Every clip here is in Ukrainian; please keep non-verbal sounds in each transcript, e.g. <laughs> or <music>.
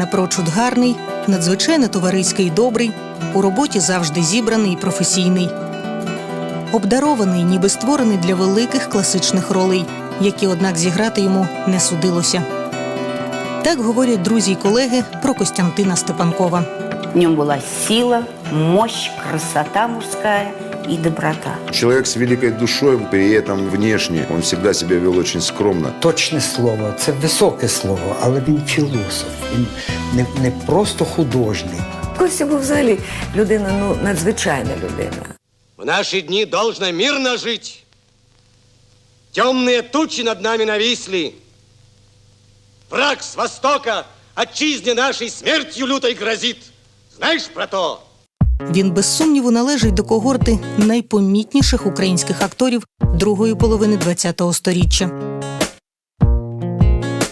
напрочуд гарний, надзвичайно товариський і добрий, у роботі завжди зібраний і професійний. Обдарований, ніби створений для великих класичних ролей, які, однак, зіграти йому не судилося. Так говорять друзі й колеги про Костянтина Степанкова. В нем была сила, мощь, красота мужская и доброта. Человек с великой душой, при этом внешне он всегда себя вел очень скромно. Точне слово, це високе слово, але він філософ. Він не, не просто художник. Костя був взагалі людина, ну, надзвичайна людина. В наши дни должно мирно жить. Темные тучи над нами нависли. Враг с востока отчизне нашей смертью лютой грозит. Знаешь про то? Він без сумніву належить до когорти найпомітніших українських акторів другої половини ХХ століття.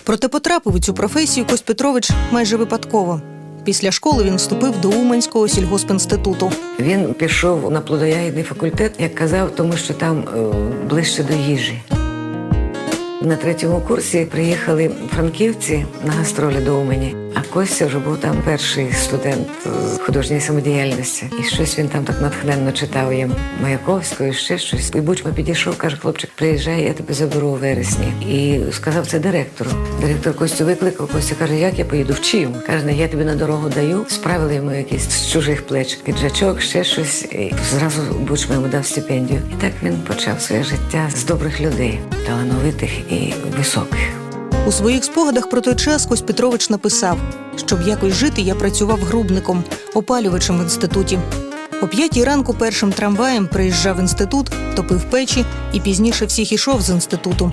Проте потрапив у цю професію Кость Петрович майже випадково. Після школи він вступив до Уманського сільгоспінституту. Він пішов на плодоягідний факультет, як казав, тому що там е, ближче до їжі. На третьому курсі приїхали франківці на гастролі до Умані, а Костя вже був там перший студент е, художньої самодіяльності. І щось він там так натхненно читав їм Маяковського і ще щось. І Бучма підійшов, каже, хлопчик, приїжджай, я тебе заберу у вересні. І сказав це директору. Директор Костю викликав, Костя каже, як я поїду, вчив. Каже, «Не, я тобі на дорогу даю. Справили йому якийсь з чужих плеч піджачок, ще щось. І зразу Бучма йому дав стипендію. І так він почав своє життя з добрих людей, талановитих і високих. У своїх спогадах про той час Кось Петрович написав, щоб якось жити, я працював грубником, опалювачем в інституті. О п'ятій ранку першим трамваєм приїжджав в інститут, топив печі і пізніше всіх ішов з інституту.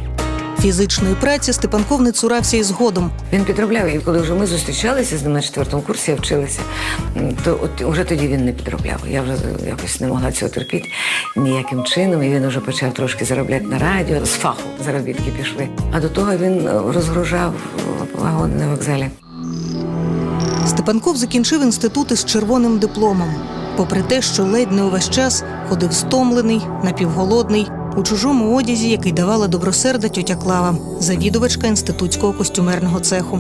Фізичної праці Степанков не цурався і згодом. Він підробляв, і коли вже ми зустрічалися з ним на четвертому курсі, я вчилася, то от вже тоді він не підробляв. Я вже якось не могла цього терпіти ніяким чином, і він вже почав трошки заробляти на радіо. З фаху заробітки пішли. А до того він е, розгружав вагони на вокзалі. Степанков закінчив інститут із червоним дипломом. Попри те, що ледь не увесь час ходив стомлений, напівголодний, у чужому одязі, який давала добросерда тьотя Клава, завідувачка інститутського костюмерного цеху.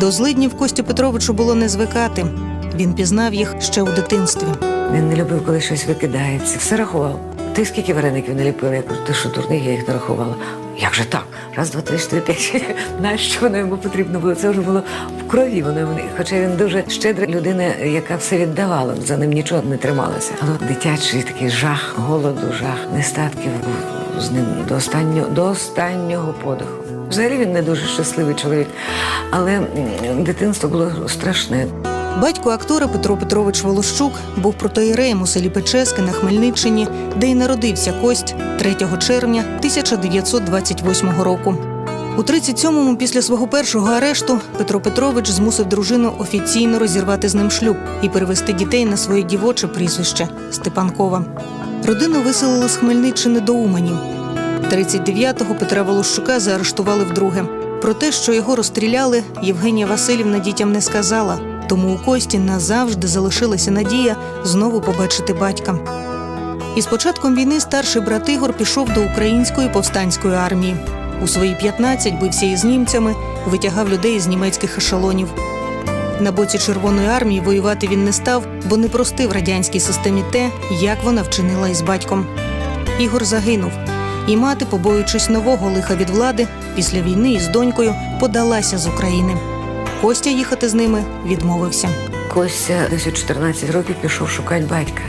До злиднів Костю Петровичу було не звикати. Він пізнав їх ще у дитинстві. Він не любив, коли щось викидається. Все рахував. Ти скільки вареників наліпила? Я кажу, ти що дурний, я їх не рахувала. Як же так? Раз, два, три, чотири, п'ять. <laughs> Нащо воно йому потрібно було? Це вже було в крові. Воно йому... Хоча він дуже щедра людина, яка все віддавала, за ним нічого не трималося. Але дитячий такий жах, голоду, жах, нестатків був з ним до останнього, до останнього подиху. Взагалі він не дуже щасливий чоловік, але дитинство було страшне. Батько актора Петро Петрович Волощук був протоєреєм у селі Печески на Хмельниччині, де й народився Кость 3 червня 1928 року. У 37-му, після свого першого арешту, Петро Петрович змусив дружину офіційно розірвати з ним шлюб і перевести дітей на своє дівоче прізвище Степанкова. Родину виселили з Хмельниччини до Умані. 39-го Петра Волощука заарештували вдруге. Про те, що його розстріляли, Євгенія Васильівна дітям не сказала, тому у Кості назавжди залишилася надія знову побачити батька. І з початком війни старший брат Ігор пішов до української повстанської армії. У свої 15 бився із німцями, витягав людей з німецьких ешелонів. На боці Червоної армії воювати він не став, бо не простив радянській системі те, як вона вчинила із батьком. Ігор загинув, і мати, побоюючись нового лиха від влади, після війни із донькою подалася з України. Костя їхати з ними відмовився. Костя десь у 14 років пішов шукати батька.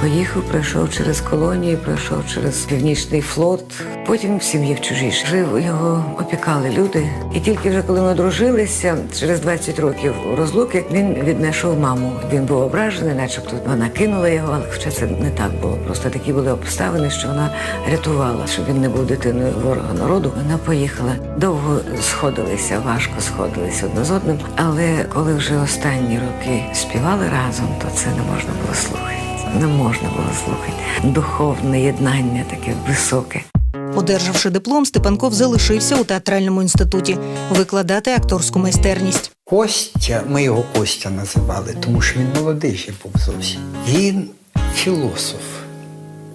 Поїхав, пройшов через колонії, пройшов через північний флот. Потім в сім'ї в чужій жив, його опікали люди. І тільки вже коли ми одружилися, через 20 років розлуки, він віднайшов маму. Він був ображений, начебто вона кинула його, але хоча це не так було. Просто такі були обставини, що вона рятувала, щоб він не був дитиною ворога народу. Вона поїхала. Довго сходилися, важко сходилися одне з одним. Але коли вже останні роки співали разом, то це не можна було слухати. Не можна було слухати. Духовне єднання таке високе. Одержавши диплом, Степанков залишився у театральному інституті викладати акторську майстерність. Костя, ми його Костя називали, тому що він молодий ще був зовсім. Він філософ.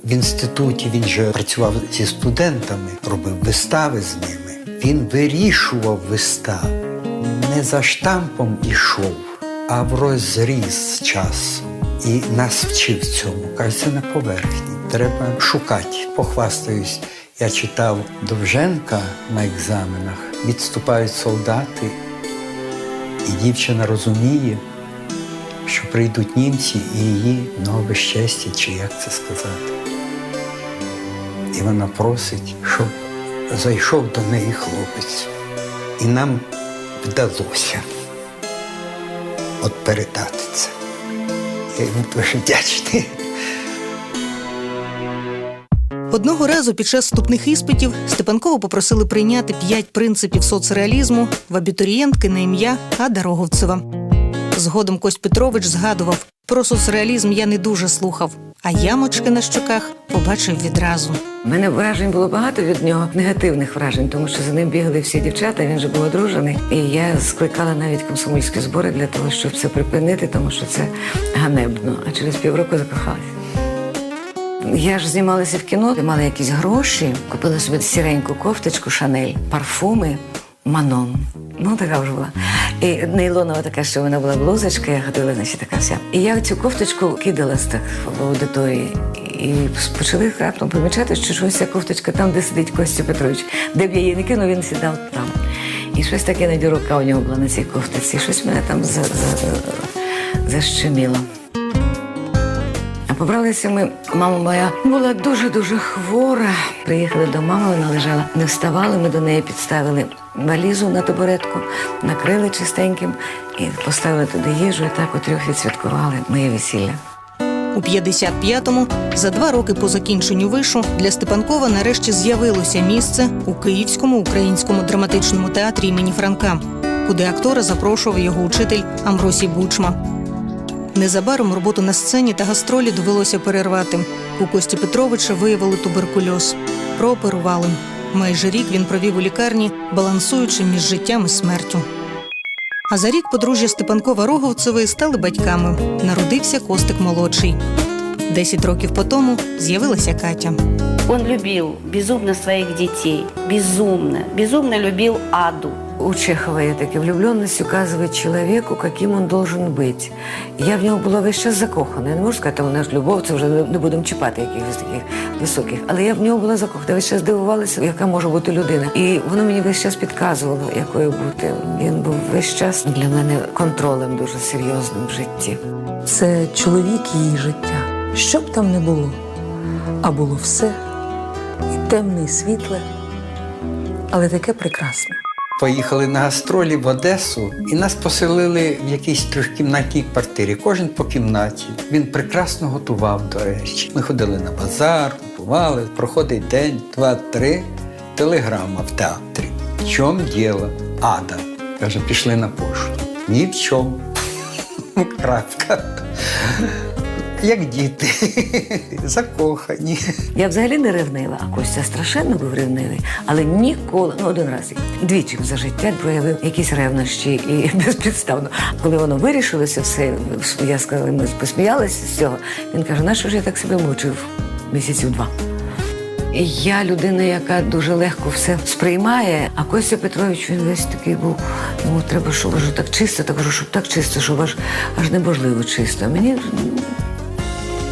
В інституті він же працював зі студентами, робив вистави з ними. Він вирішував вистави. не за штампом ішов, а в розріз часу. І нас вчив цьому. Каже, це на поверхні. Треба шукати. Похвастаюсь. Я читав Довженка на екзаменах. Відступають солдати, і дівчина розуміє, що прийдуть німці і її нове щастя, чи як це сказати. І вона просить, щоб зайшов до неї хлопець. І нам вдалося от передати це. Я йому дуже вдячний. Одного разу під час вступних іспитів Степанкова попросили прийняти п'ять принципів соцреалізму в абітурієнтки на ім'я Ада Роговцева. Згодом Кость Петрович згадував про соцреалізм я не дуже слухав, а ямочки на щоках побачив відразу. У мене вражень було багато від нього, негативних вражень, тому що за ним бігали всі дівчата, він же був одружений. І я скликала навіть комсомольські збори для того, щоб це припинити, тому що це ганебно. А через півроку закохалася. Я ж знімалася в кіно, мала якісь гроші, купила собі сіреньку кофточку, шанель, парфуми, манон. Ну, така вже була. І нейлонова така, що вона була блузочка, я ходила, значить, така вся. І я цю кофточку кидала з так в аудиторії. І почали раптом помічати, що щось ця кофточка там, де сидить Костя Петрович. Де б я її не кинув, він сідав там. І щось таке надірука у нього була на цій кофточці. Щось мене там за, за, защеміло. А побралися ми. Мама моя була дуже-дуже хвора. Приїхали до мами, вона лежала, не вставали. Ми до неї підставили валізу на табуретку, накрили чистеньким і поставили туди їжу. І так у трьох відсвяткували моє весілля. У 55-му, за два роки по закінченню вишу, для Степанкова нарешті з'явилося місце у Київському українському драматичному театрі імені Франка, куди актора запрошував його учитель Амбросій Бучма. Незабаром роботу на сцені та гастролі довелося перервати. У Кості Петровича виявили туберкульоз. Прооперували. Майже рік він провів у лікарні, балансуючи між життям і смертю. А за рік подружжя Степанкова Роговцевої стали батьками. Народився Костик молодший. Десять років по тому з'явилася Катя. Он любил безумно своих детей. Безумно. Безумно любил Аду. У Чехова є таке влюбленность указывает человеку, каким он должен быть. Я в нього була весь час закохана. Я не можу сказати, вона ж любов, це вже не не будемо чіпати якихось таких високих. Але я в нього була закохана. Весь час дивувалася, яка може бути людина. І воно мені весь час підказувало, якою бути. Він був весь час для мене контролем дуже серйозним в житті. Це чоловік її життя. Що б там не було, а було все і темне, і світле, але таке прекрасне. Поїхали на гастролі в Одесу і нас поселили в якійсь трьохкімнатній квартирі, кожен по кімнаті. Він прекрасно готував, до речі. Ми ходили на базар, купували, проходить день, два, три. Телеграма в театрі. В чому діло? Ада. Каже, пішли на пошту. Ні в чому. <laughs> Крапка. Як діти, <laughs> закохані. Я взагалі не ревнива, а Костя страшенно був ревнивий, але ніколи, ну один раз, двічі за життя проявив якісь ревнощі і <laughs> безпідставно. Коли воно вирішилося все, я сказала, ми посміялися з цього. Він каже, нащо ж я так себе мучив місяців два. Я людина, яка дуже легко все сприймає, а Костя Петрович він весь такий був. Ну, треба, щоб аж так чисто, так щоб так чисто, щоб аж аж неможливо чисто. Мені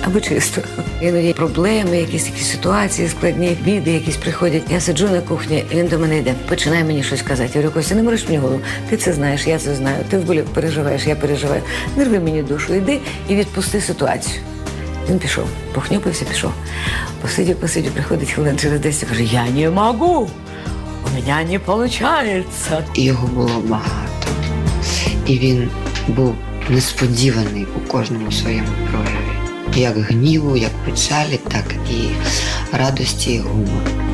аби чисто. Іноді проблеми, якісь такі ситуації складні, біди якісь приходять. Я сиджу на кухні, він до мене йде, починає мені щось казати. Я говорю, Костя, не мориш мені голову. Ти це знаєш, я це знаю. Ти в переживаєш, я переживаю. Не рви мені душу, йди і відпусти ситуацію. Він пішов, похнюпився, пішов. Посидів, посидів, приходить хвилин через 10 каже, я не можу. У мене не виходить. Його було багато. І він був несподіваний у кожному своєму прояві. Як гніву, як печалі, так і радості і гумору.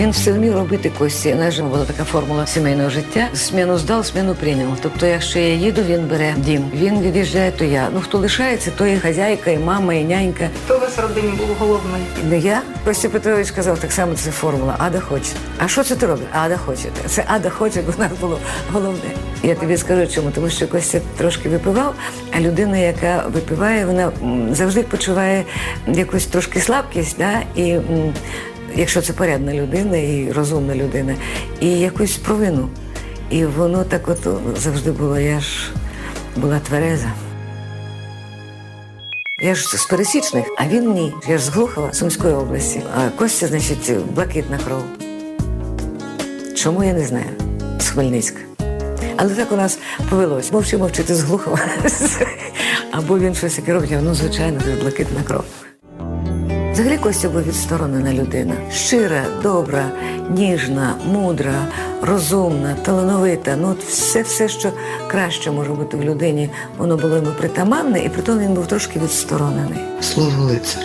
Він все вмів робити Кості. Нас була така формула сімейного життя. Зміну здав, зміну прийняв. Тобто, якщо я їду, він бере дім. Він від'їжджає, то я. Ну хто лишається, то і хазяйка, і мама, і нянька. Хто у вас в родині був головний? Не я. Костя Петрович казав, так само це формула. Ада хоче. А що це ти робиш? Ада хоче. Це Ада хоче, у нас було головне. Я тобі скажу чому, тому що Костя трошки випивав, а людина, яка випиває, вона завжди почуває якусь трошки слабкість, да? і якщо це порядна людина і розумна людина, і якусь провину. І воно так от завжди було, я ж була твереза. Я ж з пересічних, а він ні. Я ж з Глухова, Сумської області. А Костя, значить, блакитна кров. Чому я не знаю? З Хмельницька. Але так у нас повелось. Мовчи мовчити з Глухова. <laughs> Або він щось таке робить, а ну, звичайно, блакитна кров. Взагалі Костя відсторонена людина. Щира, добра, ніжна, мудра, розумна, талановита. Ну, от все, все, що краще може бути в людині, воно було йому притаманне, і при тому він був трошки відсторонений. Слово лицар.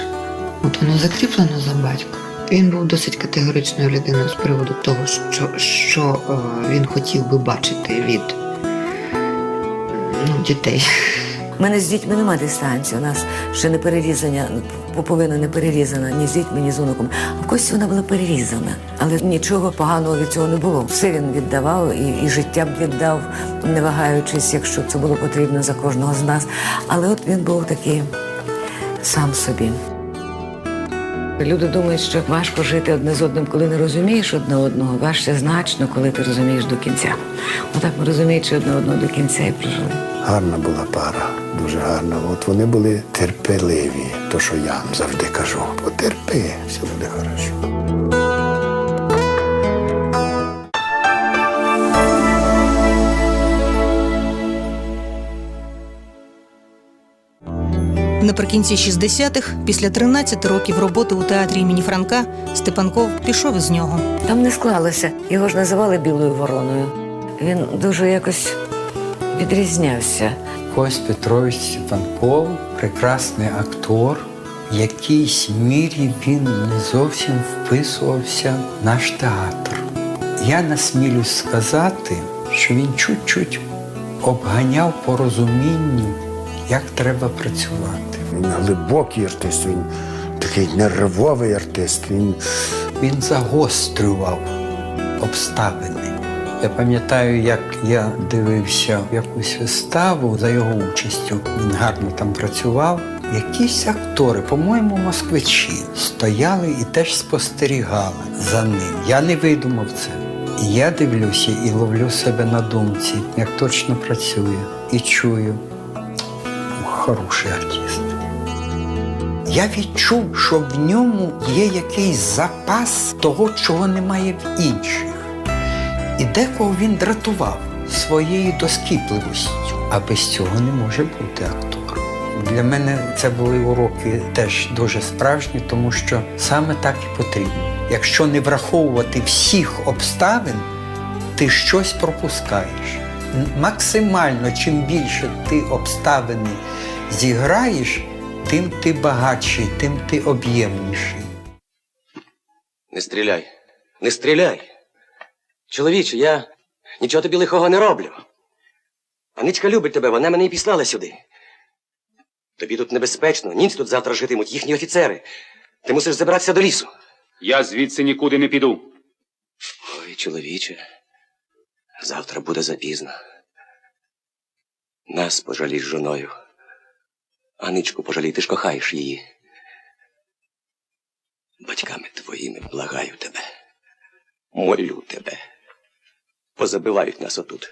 От воно закріплено за батьком. Він був досить категоричною людиною з приводу того, що, що е, він хотів би бачити від ну, дітей. У мене з дітьми немає дистанції. У нас ще не перерізання, поповина не перерізана ні з дітьми, ні з онуком. А в Кості вона була перерізана. Але нічого поганого від цього не було. Все він віддавав і, і життя б віддав, не вагаючись, якщо це було потрібно за кожного з нас. Але от він був такий сам собі. Люди думають, що важко жити одне з одним, коли не розумієш одне одного. Важче значно, коли ти розумієш до кінця. Отак ми розуміючи одне одного до кінця і прожили. Гарна була пара, дуже гарна. От вони були терпеливі, то що я завжди кажу. Потерпи, все буде хорошо. Наприкінці 60-х, після 13 років роботи у театрі імені Франка, Степанков пішов із нього. Там не склалося. Його ж називали білою вороною. Він дуже якось відрізнявся. Кость Петрович Степанков, прекрасний актор. В якійсь мірі він не зовсім вписувався в наш театр. Я насмілюсь сказати, що він чуть-чуть обганяв по розумінню, як треба працювати. Він глибокий артист, він такий нервовий артист. Він Він загострював обставини. Я пам'ятаю, як я дивився якусь виставу за його участю. Він гарно там працював. Якісь актори, по-моєму, москвичі, стояли і теж спостерігали за ним. Я не видумав це. Я дивлюся і ловлю себе на думці, як точно працює, і чую. Хороший артист. Я відчув, що в ньому є якийсь запас того, чого немає в інших. І декого він дратував своєю доскіпливістю. А без цього не може бути актор. Для мене це були уроки теж дуже справжні, тому що саме так і потрібно. Якщо не враховувати всіх обставин, ти щось пропускаєш. Максимально, чим більше ти обставини зіграєш, тим ти багатший, тим ти об'ємніший. Не стріляй. Не стріляй. Чоловіче, я нічого тобі лихого не роблю. Паничка любить тебе, вона мене і післала сюди. Тобі тут небезпечно, німці тут завтра житимуть, їхні офіцери. Ти мусиш забратися до лісу. Я звідси нікуди не піду. Ой, чоловіче, завтра буде запізно. Нас пожалій з жоною. Аничку пожалій, ти ж кохаєш її. Батьками твоїми благаю тебе. Молю тебе. Позабивають нас отут.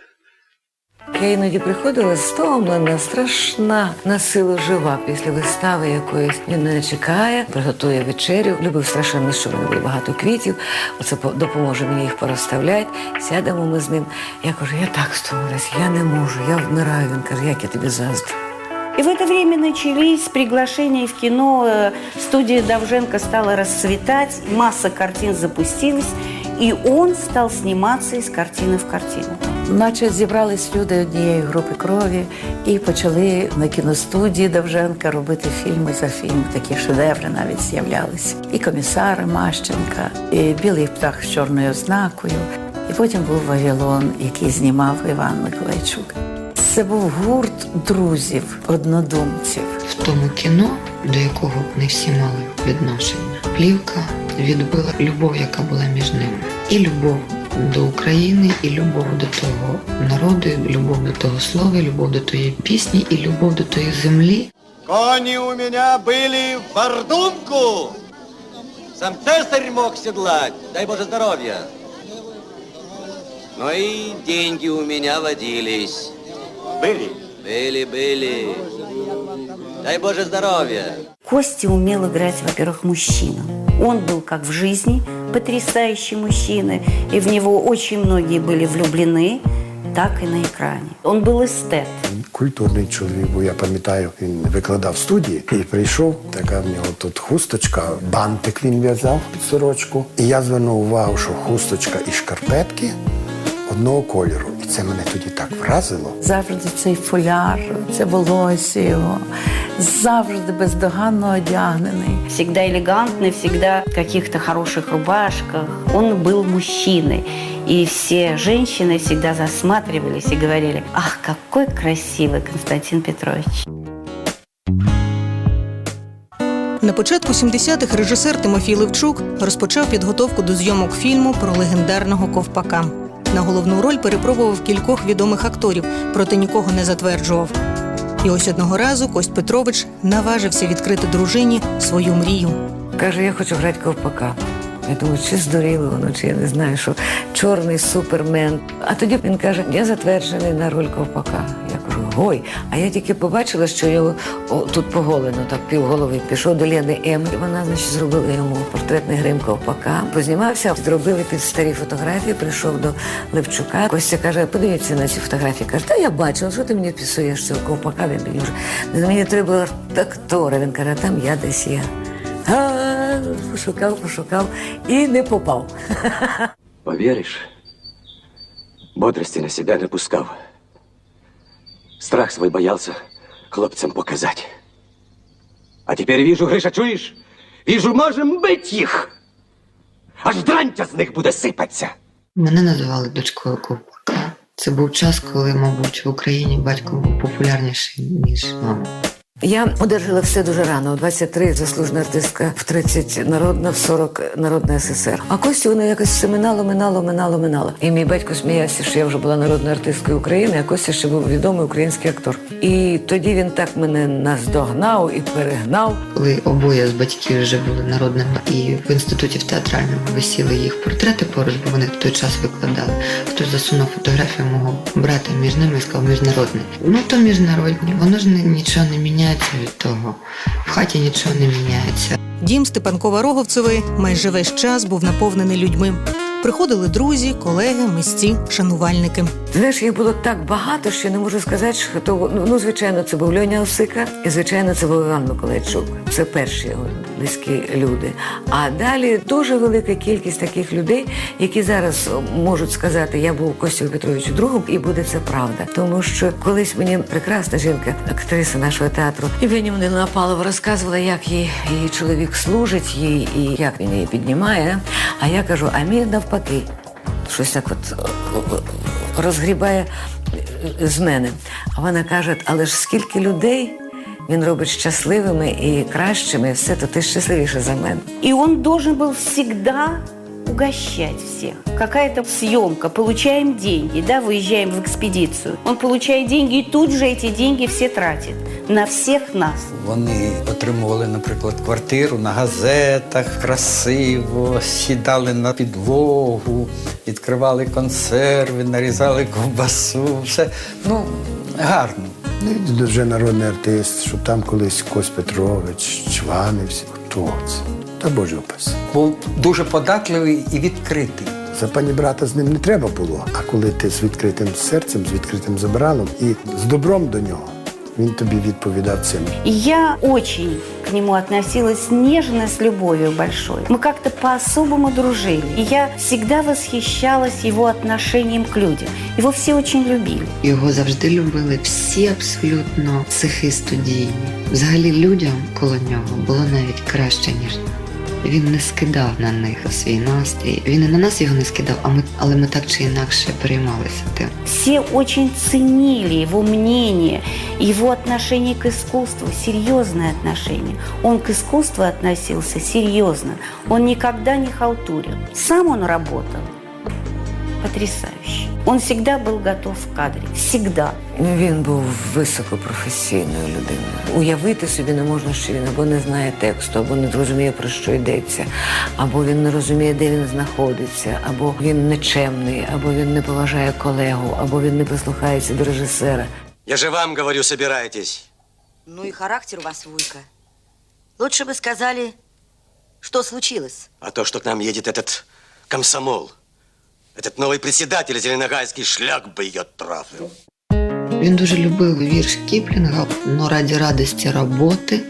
Я іноді приходила стомлена, страшна, на силу жива після вистави якоїсь. Він мене чекає, приготує вечерю. Любив страшенно, що в мене було багато квітів. Оце допоможе мені їх порозставляти. Сядемо ми з ним. Я кажу, я так стомилась, я не можу, я вмираю. Він каже, як я тобі заздрю. И в это время начались приглашения в кино. Студия Давженко стала расцветать, масса картин запустилась, и он став зніматися з картини в картину. Наче зібрались люди однієї групи крові і почали на кіностудії Довженка робити фільми за фільм. Такі шедеври навіть з'являлися. І комісар Мащенка, і білий птах з чорною ознакою. І потім був Вавилон, який знімав Іван Миколайчук. Це був гурт друзів, однодумців. В тому кіно, до якого не всі мали відношення, плівка відбила любов, яка була між ними. І любов до України, і любов до того народу, і любов до того слова, і любов до тої пісні, і любов до тої землі. Кони у меня были в бордунку. Сам цесарь мог седлать, дай Боже здоровья. Но и деньги у меня водились. Были? Были, были. Дай Боже здоровья. Костя умел играть, во-первых, мужчину. Он был как в жизни потрясающий мужчина, и в него очень многие были влюблены, так и на экране. Он был эстет. Культурний чоловік, бо я пам'ятаю, він викладав в студії і прийшов, така в нього тут хусточка, бантик він в'язав під сорочку. І я звернув увагу, що хусточка і шкарпетки одного кольору. І це мене тоді так вразило. Завжди цей фуляр, це волосся його, завжди бездоганно одягнений. Всегда элегантный, всегда в каких-то хороших рубашках. Он был мужчиной. И все женщины всегда засматривались и говорили, ах, какой красивый Константин Петрович. На початку 70-х режисер Тимофій Левчук розпочав підготовку до зйомок фільму про легендарного ковпака. На головну роль перепробував кількох відомих акторів, проте нікого не затверджував. І ось одного разу Кость Петрович наважився відкрити дружині свою мрію. Каже, я хочу грати ковпака. Я думаю, чи здуріло воно, чи я не знаю, що чорний супермен. А тоді він каже, я затверджений на роль ковпака. Я кажу, гой. А я тільки побачила, що його о, тут поголено, так півголови. Пішов до Лени М. І Вона, значить, зробила йому портретний грим ковпака. Познімався, зробили під старі фотографії, прийшов до Левчука. Костя каже, подивіться на ці фотографії. Каже, та я бачила, що ти мені пісуєш цього ковпака. Він мені вже мені треба актора. Він каже, там я десь є. А, пошукав, пошукав і не попав. <laughs> Поверишь? Бодрости на себя напускал. Страх свой боялся хлопцам показать. А теперь вижу, Гриша, чуєш? Вижу, можем быть їх. Аж дрантя з них буде сипатися. Мене називали дочкою Ковпака. Це був час, коли, мабуть, в Україні батько був популярніший, ніж мама. Я одержала все дуже рано. У 23 заслужена артистка, в 30 народна, в 40 народна СССР. А Костю воно якось все минало, минало, минало, минало. І мій батько сміявся, що я вже була народною артисткою України, а Костя ще був відомий український актор. І тоді він так мене наздогнав і перегнав. Коли обоє з батьків вже були народними, і в інституті в театральному висіли їх портрети поруч, бо вони в той час викладали. Хтось засунув фотографію мого брата між ними і сказав міжнародний. Ну то міжнародні, воно ж нічого не міняється від того. В хаті нічого не міняється. Дім Степанкова Роговцевої майже весь час був наповнений людьми. Приходили друзі, колеги, мисці, шанувальники. Знаєш, їх було так багато, що я не можу сказати, що то ну, ну, звичайно, це був Льоня Осика, і звичайно, це був Іван Миколайчук. Це перші його близькі люди. А далі дуже велика кількість таких людей, які зараз можуть сказати, я був Костю Петровичу другом, і буде це правда. Тому що колись мені прекрасна жінка, актриса нашого театру, Євгенія Напалова розказувала, як їй її чоловік служить їй і як він її піднімає. А я кажу, а мій навпаки щось так от о, о, розгрібає е, з мене. А вона каже: але ж скільки людей він робить щасливими і кращими, і все, то ти щасливіше за мене. И он должен был всегда угощать всех. Какая-то съемка, получаем деньги, да, выезжаем в экспедицию. Он получает деньги, и тут же эти деньги все тратит на всех нас. Вони отримували, наприклад, квартиру на газетах красиво, сідали на підлогу, відкривали консерви, нарізали ковбасу. Все ну гарно. Ну, Вже народний артист, що там колись Кось Петрович, чванився. Хто це? Та Боже опис. Був дуже податливий і відкритий. За пані брата з ним не треба було. А коли ти з відкритим серцем, з відкритим забралом і з добром до нього, він тобі відповідав цим. И я очень к нему относилась нежно, с любовью большой. Мы как-то по-особому дружили. И я всегда восхищалась его отношением к людям. Его все очень любили. Його завжди любили всі абсолютно цехи студійні. Взагалі людям коло нього було навіть краще, ніж нам. Він не скидав на них свій настрій. Він і на нас його не скидав, а ми, але ми так чи інакше переймалися тим. Всі дуже цінили його мнение, його отношение к искусству, серйозне отношение. Он к искусству относился серьезно. Он никогда не халтурил. Сам он работал потрясающий. Он всегда был готов в кадре. Всегда. Ну, Він був високопрофесійною людиною. Уявити собі не можна, що він або не знає тексту, або не розуміє, про що йдеться, або він не розуміє, де він знаходиться, або він нечемний, або він не поважає колегу, або він не прислухається до режисера. Я же вам говорю, собирайтесь. Ну и характер у вас, Вуйка. Лучше бы сказали, что случилось. А то, что к нам едет этот комсомол, этот новый председатель Зеленогайский, шлях бы ее трафил. Він дуже любив вірш Кіплінга, но ради радости работы,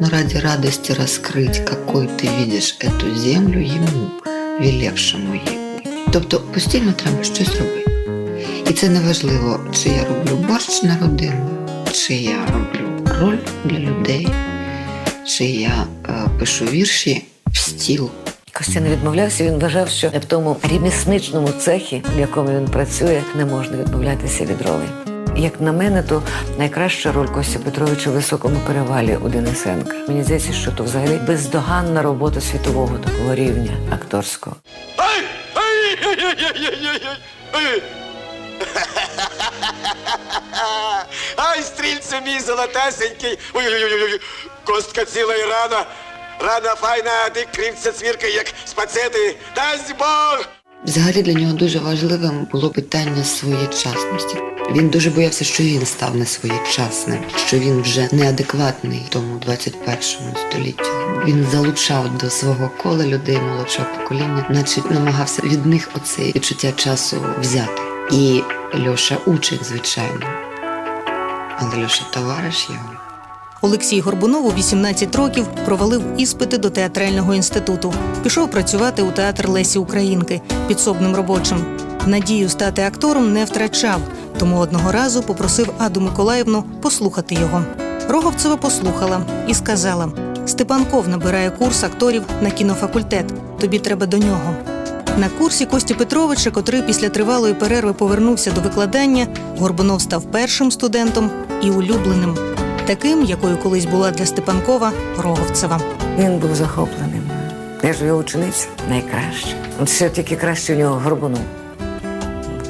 но ради радости раскрыть, какой ты видишь эту землю йому, велевшому їй. Тобто постійно треба щось робити. І це не важливо, чи я роблю борщ на родину, чи я роблю роль для людей, чи я е, пишу вірші в стіл. Костян відмовлявся. Він вважав, що в тому рімісничному цехі, в якому він працює, не можна відмовлятися від роли. Як на мене, то найкраща роль Костя Петровича у високому перевалі у Денисенка. Мені здається, що то взагалі бездоганна робота світового такого рівня акторського. Ай, стрільце мій золотесенький! Ой-ой-ой! Костка ціла і рана! Рана файна, ти кривця цвірка, як спацети. Дасть Бог! Взагалі для нього дуже важливим було питання своєчасності. Він дуже боявся, що він став несвоєчасним, що він вже неадекватний тому 21 столітті. Він залучав до свого кола людей молодшого покоління, наче намагався від них оце відчуття часу взяти. І Льоша учень, звичайно. Але Льоша товариш його. Олексій Горбунов у 18 років провалив іспити до театрального інституту. Пішов працювати у театр Лесі Українки підсобним робочим. Надію стати актором не втрачав, тому одного разу попросив Аду Миколаївну послухати його. Роговцева послухала і сказала: Степанков набирає курс акторів на кінофакультет. Тобі треба до нього. На курсі Кості Петровича, котрий після тривалої перерви повернувся до викладання, Горбунов став першим студентом і улюбленим, таким, якою колись була для Степанкова Роговцева. Він був захопленим. Я ж його учениця найкраще. От все тільки краще у нього горбунув.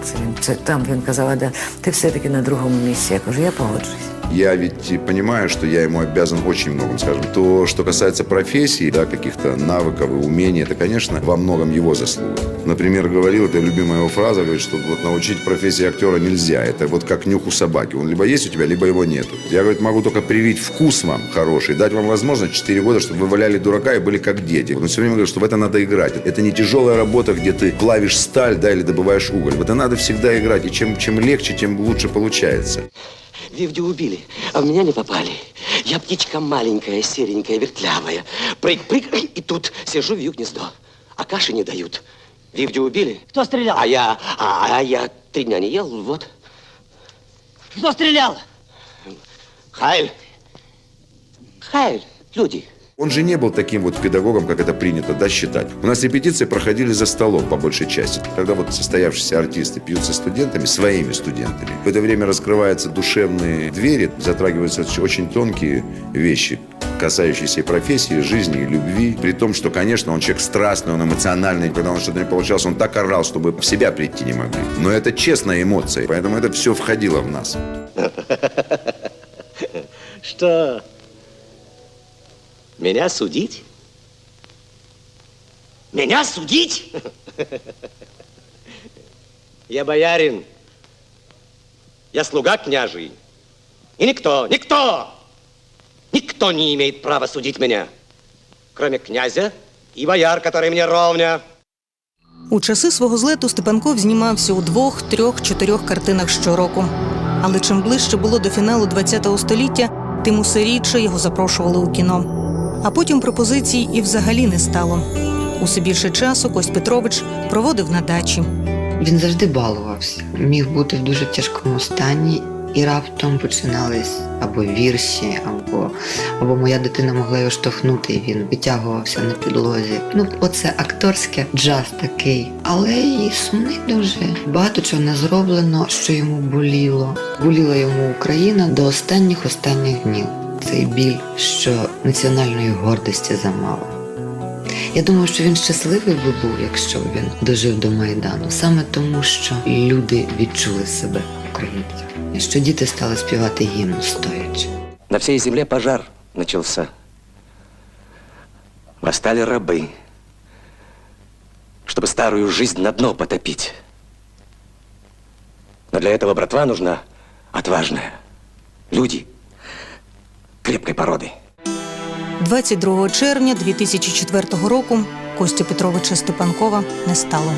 Це, це там він казав, Ада, ти все-таки на другому місці. Я кажу, я погоджуюсь. Я ведь понимаю, что я ему обязан очень многим, скажем. То, что касается профессии, да, каких-то навыков и умений, это, конечно, во многом его заслуга. Например, говорил, это любимая его фраза, говорит, что вот научить профессии актера нельзя. Это вот как нюху собаки. Он либо есть у тебя, либо его нету. Я, говорит, могу только привить вкус вам хороший, дать вам возможность 4 года, чтобы вы валяли дурака и были как дети. Он все время говорит, что в это надо играть. Это не тяжелая работа, где ты плавишь сталь, да, или добываешь уголь. В это надо всегда играть. И чем, чем легче, тем лучше получается. Вивдю убили, а в меня не попали. Я птичка маленькая, серенькая, вертлявая. Прыг-прыг, и тут сижу вью гнездо. А каши не дают. Вивдю убили. Кто стрелял? А я, а, а я три дня не ел, вот. Кто стрелял? Хайль. Хайль, люди. Он же не был таким вот педагогом, как это принято, да, считать. У нас репетиции проходили за столом, по большей части. Когда вот состоявшиеся артисты пьют со студентами, своими студентами, в это время раскрываются душевные двери, затрагиваются очень тонкие вещи, касающиеся и профессии, жизни, и любви. При том, что, конечно, он человек страстный, он эмоциональный. Когда он что-то не получалось, он так орал, чтобы в себя прийти не могли. Но это честная эмоция, поэтому это все входило в нас. <laughs> Что? Меня судить? Меня судить? <laughs> Я боярин. Я слуга княжий. И никто, никто, никто не имеет права судить меня, кроме князя и бояр, которые мне ровня. У часи свого злету Степанков знімався у двох, трьох, чотирьох картинах щороку. Але чим ближче було до фіналу ХХ століття, тим усе рідше його запрошували у кіно. А потім пропозицій і взагалі не стало. Усе більше часу Кость Петрович проводив на дачі. Він завжди балувався, міг бути в дуже тяжкому стані, і раптом починались або вірші, або, або моя дитина могла його штовхнути, і він витягувався на підлозі. Ну, оце акторське джаз такий, але і сумний дуже. Багато чого не зроблено, що йому боліло. Боліла йому Україна до останніх останніх днів Цей біль, що національної гордості замало. Я думаю, що він щасливий би був, якщо б він дожив до Майдану, саме тому, що люди відчули себе українцями, що діти стали співати гімн стоячи. На всей земле пожар начался. Восстали рабы, чтобы старую жизнь на дно потопить. Но для этого, братва, нужна отважная. Люди крепкой породы. 22 червня 2004 року Костя Петровича Степанкова не стало.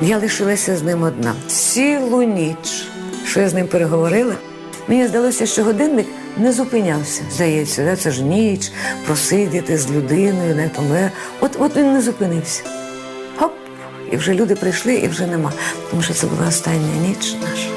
Я лишилася з ним одна цілу ніч. Що я з ним переговорила? Мені здалося, що годинник не зупинявся. Здається, да? це ж ніч, просидіти з людиною, не помер. От, от він не зупинився. Хоп! І вже люди прийшли, і вже нема. Тому що це була остання ніч наша.